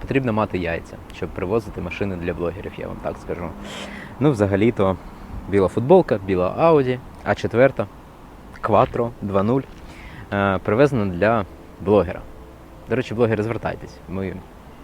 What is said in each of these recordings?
потрібно мати яйця, щоб привозити машини для блогерів, я вам так скажу. Ну, взагалі-то біла футболка, біла Audi, а четверта Quattro 2.0 е, привезена для блогера. До речі, блогери, звертайтесь. Ми,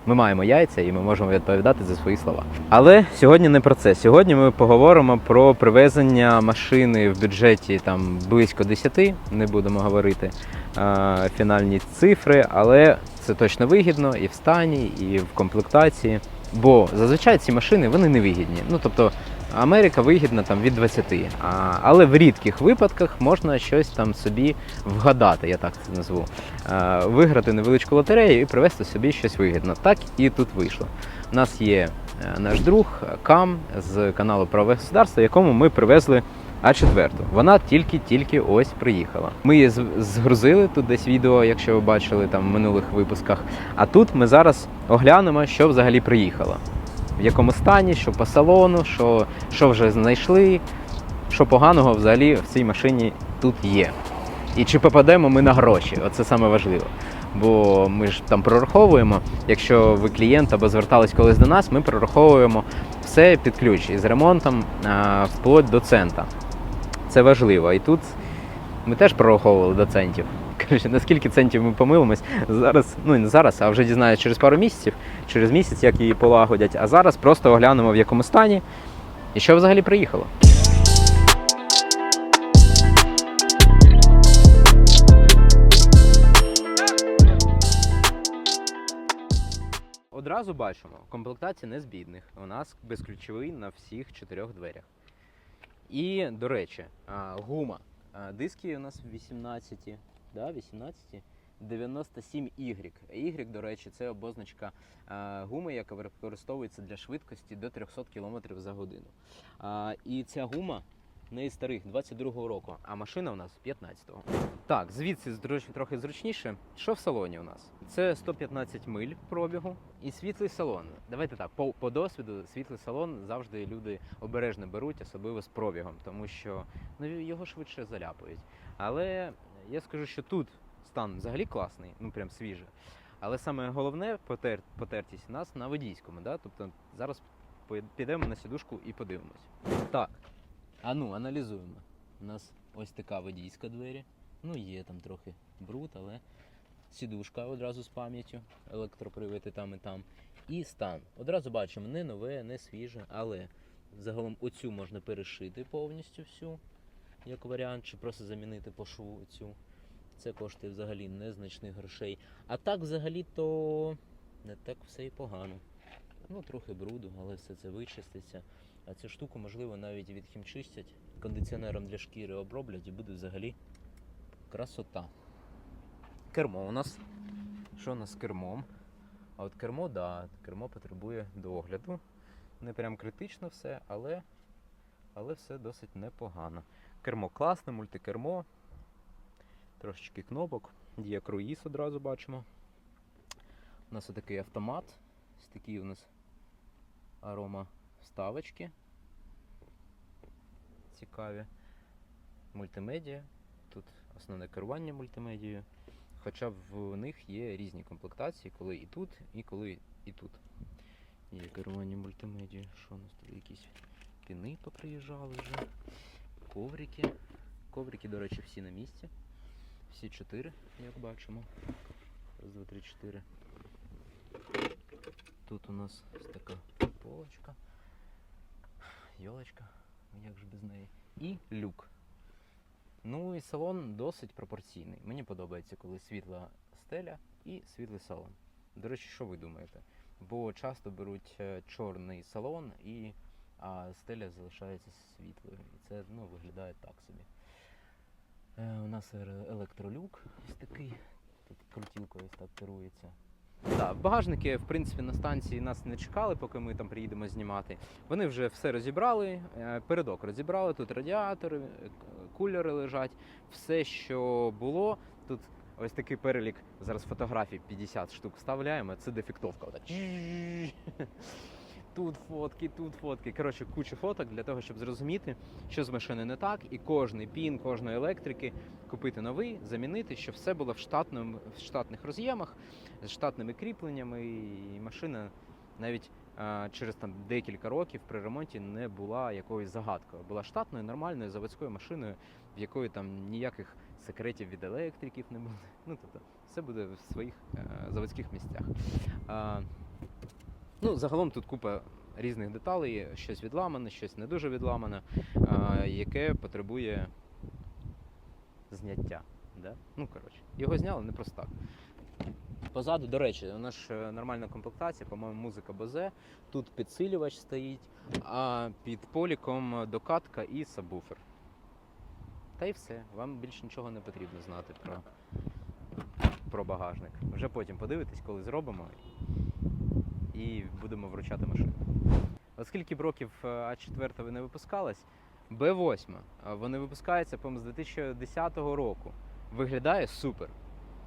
ми маємо яйця і ми можемо відповідати за свої слова. Але сьогодні не про це. Сьогодні ми поговоримо про привезення машини в бюджеті там близько 10, не будемо говорити е, фінальні цифри, але це точно вигідно і в стані, і в комплектації. Бо зазвичай ці машини вони не вигідні. Ну тобто Америка вигідна там від 20, а, але в рідких випадках можна щось там собі вгадати, я так це назву. Е, виграти невеличку лотерею і привезти собі щось вигідно. Так і тут вийшло. У нас є е, наш друг Кам з каналу Правове государство, якому ми привезли А4. Вона тільки-тільки ось приїхала. Ми її згрузили тут десь відео, якщо ви бачили там в минулих випусках. А тут ми зараз оглянемо, що взагалі приїхало. В якому стані, що по салону, що, що вже знайшли, що поганого взагалі в цій машині тут є. І чи попадемо ми на гроші? Оце саме важливо. Бо ми ж там прораховуємо, якщо ви клієнт або звертались колись до нас, ми прораховуємо все під ключ із ремонтом а, вплоть до цента. Це важливо. І тут ми теж прораховували до центів. Коротше, наскільки центів ми помилимось зараз, ну не зараз, а вже дізнаюсь через пару місяців, через місяць, як її полагодять. А зараз просто оглянемо в якому стані і що взагалі приїхало. Одразу бачимо, комплектація не з бідних. У нас безключовий на всіх чотирьох дверях. І, до речі, гума. Диски у нас 18, да, 18, 97 Y. Y, до речі, це обозначка гуми, яка використовується для швидкості до 300 км за годину. І ця гума не із старих 22-го року, а машина у нас 15-го. Так, звідси зру- трохи зручніше. Що в салоні у нас? Це 115 миль пробігу і світлий салон. Давайте так, по, по досвіду, світлий салон завжди люди обережно беруть, особливо з пробігом, тому що ну, його швидше заляпають. Але я скажу, що тут стан взагалі класний, ну прям свіжий. Але саме головне потер, потертість у нас на водійському. Да? Тобто зараз підемо на сідушку і подивимось. Так, а ну, аналізуємо. У нас ось така водійська двері. Ну, є там трохи бруд, але сідушка одразу з пам'яттю, електропривід і там і там. І стан. Одразу бачимо, не нове, не свіже, але загалом оцю можна перешити повністю всю, як варіант, чи просто замінити по шву цю. Це коштує взагалі незначних грошей. А так взагалі то не так все і погано. Ну, трохи бруду, але все це вичиститься. А цю штуку, можливо, навіть відхімчистять, кондиціонером для шкіри оброблять і буде взагалі красота. Кермо у нас. Що у нас з кермом? А от кермо, да, кермо потребує догляду. Не прям критично все, але, але все досить непогано. Кермо класне, мультикермо. Трошечки кнопок. Є круїз одразу бачимо. У нас отакий автомат. Ось такі у нас арома вставочки. Цікаві. Мультимедіа. Тут основне керування мультимедією. Хоча в них є різні комплектації, коли і тут, і коли і тут. Є керування мультимедією. Що у нас тут якісь піни поприїжджали вже. Коврики. Коврики, до речі, всі на місці. Всі чотири, як бачимо. Раз, два, три, чотири. Тут у нас така полочка. Йолочка, ну як ж без неї. І люк. Ну і салон досить пропорційний. Мені подобається, коли світла стеля і світлий салон. До речі, що ви думаєте? Бо часто беруть е, чорний салон і а стеля залишається світлою. І це ну, виглядає так собі. Е, у нас електролюк ось такий. Тут крутілкою ось так керується. Так, багажники, в принципі, на станції нас не чекали, поки ми там приїдемо знімати. Вони вже все розібрали, е, передок розібрали, тут радіатори, е, кулери лежать, все, що було. Тут ось такий перелік, зараз фотографій 50 штук вставляємо, це дефектовка. Тут фотки, тут фотки. Коротше, куча фоток для того, щоб зрозуміти, що з машиною не так, і кожний пін, кожної електрики купити новий, замінити, щоб все було в, штатному, в штатних роз'ємах, з штатними кріпленнями, і машина навіть а, через там декілька років при ремонті не була якоюсь загадкою. Була штатною, нормальною заводською машиною, в якої там ніяких секретів від електриків не буде. Ну тобто, все буде в своїх е, заводських місцях. А, ну, загалом тут купа різних деталей, щось відламане, щось не дуже відламане, яке потребує зняття. Да? Ну, коротше, його зняли не просто так. Позаду, до речі, у нас е, нормальна комплектація, по-моєму, музика Бозе. Тут підсилювач стоїть, а під поліком докатка і сабвуфер. Та й все. Вам більше нічого не потрібно знати про, про багажник. Вже потім подивитесь, коли зробимо, і будемо вручати машину. Оскільки б років е, А4 не випускалась, Б8 е, вони випускаються, по-моєму, з 2010 року. Виглядає супер.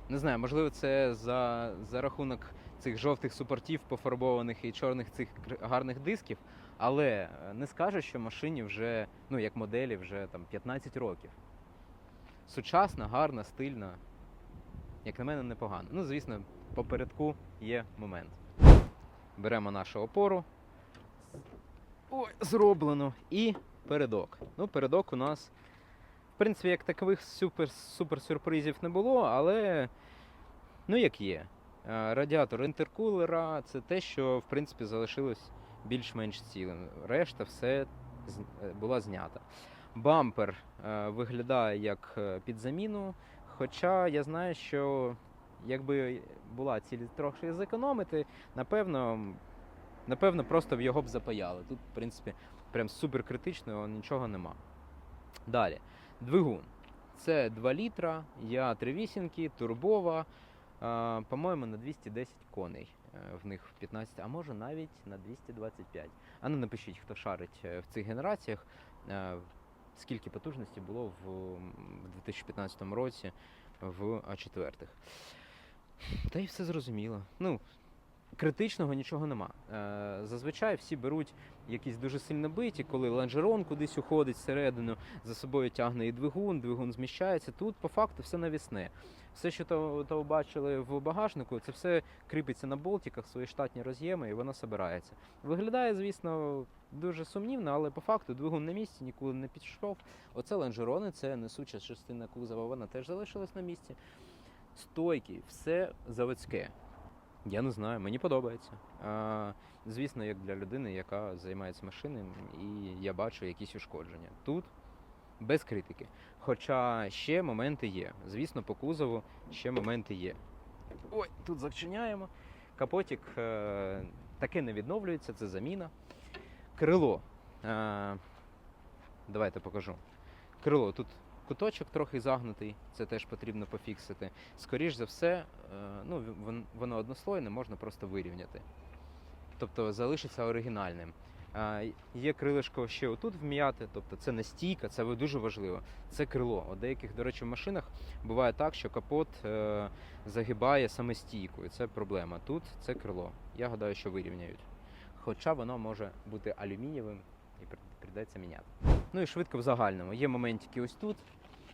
Не знаю, можливо, це за, за рахунок цих жовтих супортів, пофарбованих і чорних цих гарних дисків, але е, не скажу, що машині вже, ну як моделі, вже там 15 років. Сучасна, гарна, стильна. Як на мене, непогано. Ну, звісно, попередку є момент. Беремо нашу опору. Ой, зроблено. І передок. Ну, передок у нас, в принципі, як такових супер, супер сюрпризів не було, але ну як є. Е, Радіатор інтеркулера це те, що в принципі залишилось більш-менш цілим. Решта все е, була знята. Бампер е, виглядає як під заміну, хоча я знаю, що якби була ціль трохи зекономити, напевно, напевно, просто в його б запаяли. Тут, в принципі, прям супер критичного нічого нема. Далі. Двигун. Це 2 літра, я 3 вісімки, турбова. По-моєму, на 210 коней е, в них в 15, а може навіть на 225. А ну напишіть, хто шарить е, в цих генераціях, е, скільки потужності було в 2015 році в А4. Та й все зрозуміло. Ну, критичного нічого нема. Е, Зазвичай всі беруть якісь дуже сильно биті, коли лонжерон кудись уходить всередину, за собою тягне і двигун, двигун зміщається. Тут по факту все навісне. Все, що то, бачили в багажнику, це все кріпиться на болтиках, свої штатні роз'єми, і воно собирається. Виглядає, звісно, дуже сумнівно, але по факту двигун на місці нікуди не підійшов. Оце лонжерони, це несуча частина кузова, вона теж залишилась на місці. Стойки, все заводське. Я не знаю, мені подобається. А, звісно, як для людини, яка займається машинами, і я бачу якісь ушкодження. Тут без критики. Хоча ще моменти є. Звісно, по кузову ще моменти є. Ой, тут зачиняємо. Капотик е, таке не відновлюється, це заміна. Крило. Е, давайте покажу. Крило тут куточок трохи загнутий, це теж потрібно пофіксити. Скоріш за все, е, ну, воно однослойне, можна просто вирівняти. Тобто залишиться оригінальним. Є крилишко ще отут вм'яти, тобто це не стійка, це дуже важливо. Це крило. У деяких, до речі, в машинах буває так, що капот е, загибає саме стійку, і це проблема. Тут це крило. Я гадаю, що вирівняють. Хоча воно може бути алюмінієвим і при- прийдеться міняти. Ну і швидко в загальному. Є моментики ось тут,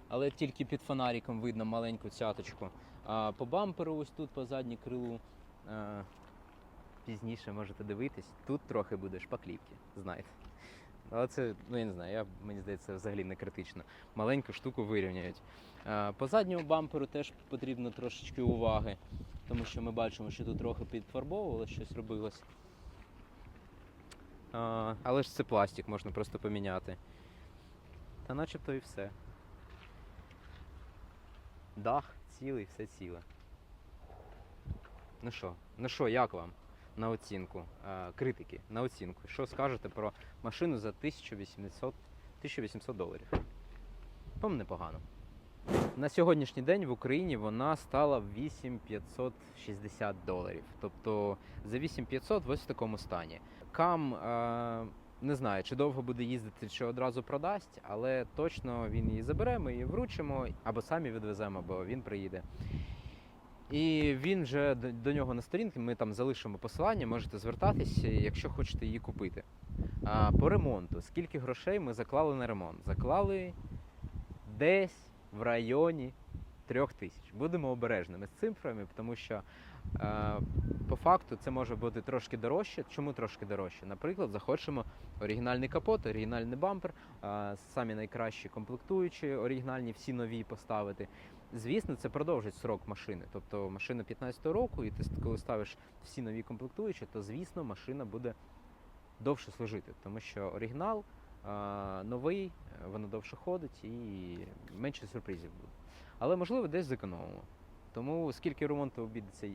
але тільки під фонариком видно маленьку цяточку. А по бамперу, ось тут, по задній крилу. е, Пізніше можете дивитись, тут трохи буде шпаклівки, знаєте. Але це, ну я не знаю, я, мені здається, взагалі не критично. Маленьку штуку вирівняють. По задньому бамперу теж потрібно трошечки уваги, тому що ми бачимо, що тут трохи підфарбовувалося, щось робилось. Але ж це пластик, можна просто поміняти. Та начебто і все. Дах цілий, все ціле. Ну що, ну що, як вам на оцінку? Е, критики, на оцінку. Що скажете про машину за 1800, 1800 доларів? По-моєму, непогано. На сьогоднішній день в Україні вона стала 8560 доларів. Тобто за 8500 ось в такому стані. Кам е, не знаю, чи довго буде їздити, чи одразу продасть, але точно він її забере, ми її вручимо, або самі відвеземо, або він приїде. І він вже до, нього на сторінці, ми там залишимо посилання, можете звертатися, якщо хочете її купити. А, по ремонту. Скільки грошей ми заклали на ремонт? Заклали десь в районі трьох тисяч. Будемо обережними з цифрами, тому що по факту це може бути трошки дорожче. Чому трошки дорожче? Наприклад, захочемо оригінальний капот, оригінальний бампер, е, самі найкращі комплектуючі, оригінальні, всі нові поставити. Звісно, це продовжить срок машини. Тобто машина 15-го року, і ти коли ставиш всі нові комплектуючі, то звісно машина буде довше служити, тому що оригінал новий, е, воно довше ходить і менше сюрпризів буде. Але можливо десь зекономимо. Тому скільки ремонту обійдеться,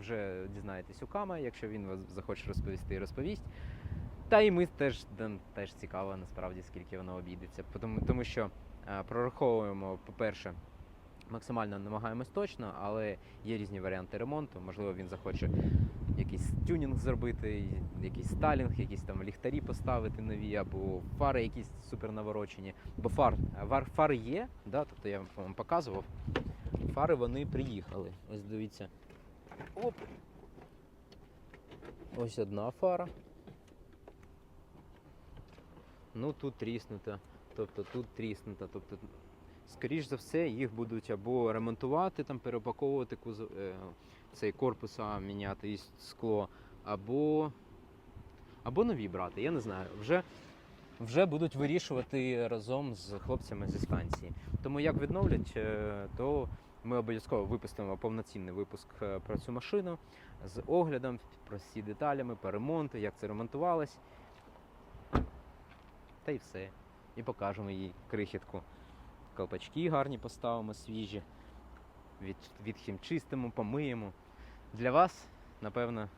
вже дізнаєтесь у Кама, якщо він вас захоче розповісти, розповість. Та і ми теж теж цікаво насправді скільки воно обійдеться. Тому, тому що е, прораховуємо, по-перше, максимально намагаємось точно, але є різні варіанти ремонту. Можливо, він захоче якийсь тюнінг зробити, якийсь сталінг, якісь там ліхтарі поставити нові, або фари якісь супер наворочені. Бо фар, вар, фари є, да, тобто я вам показував. Фари вони приїхали. Ось дивіться. Оп. Ось одна фара. Ну тут тріснута, тобто тут тріснута. Тобто, скоріш за все, їх будуть або ремонтувати, там, перепаковувати кузов, е, цей корпус, а міняти і скло, або, або нові брати. Я не знаю. Вже, вже будуть вирішувати разом з хлопцями зі станції. Тому як відновлять, е, то ми обов'язково випустимо повноцінний випуск е, про цю машину з оглядом, про всі деталями, по ремонту, як це ремонтувалось. Та й все. І покажемо їй крихітку. Колпачки гарні поставимо, свіжі. Від, відхімчистимо, помиємо. Для вас, напевно,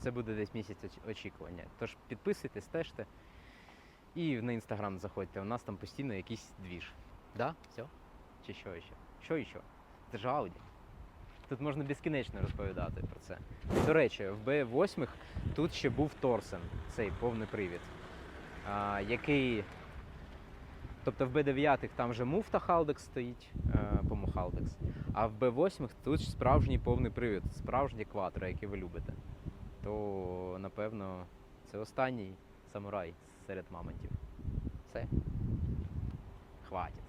це буде десь місяць очікування. Тож підписуйтесь, стежте. І на інстаграм заходьте. У нас там постійно якийсь двіж. Да? Все? Чи що ще? Що ще? Це ж Ауді. Тут можна безкінечно розповідати про це. До речі, в B8 тут ще був Торсен, цей повний привід, а, який. Тобто в B9 там вже муфта Халдекс стоїть, е, по Халдекс, а в B8 тут справжній повний привід, справжній кватро, який ви любите. То, напевно, це останній самурай серед мамонтів. Все. Хватить.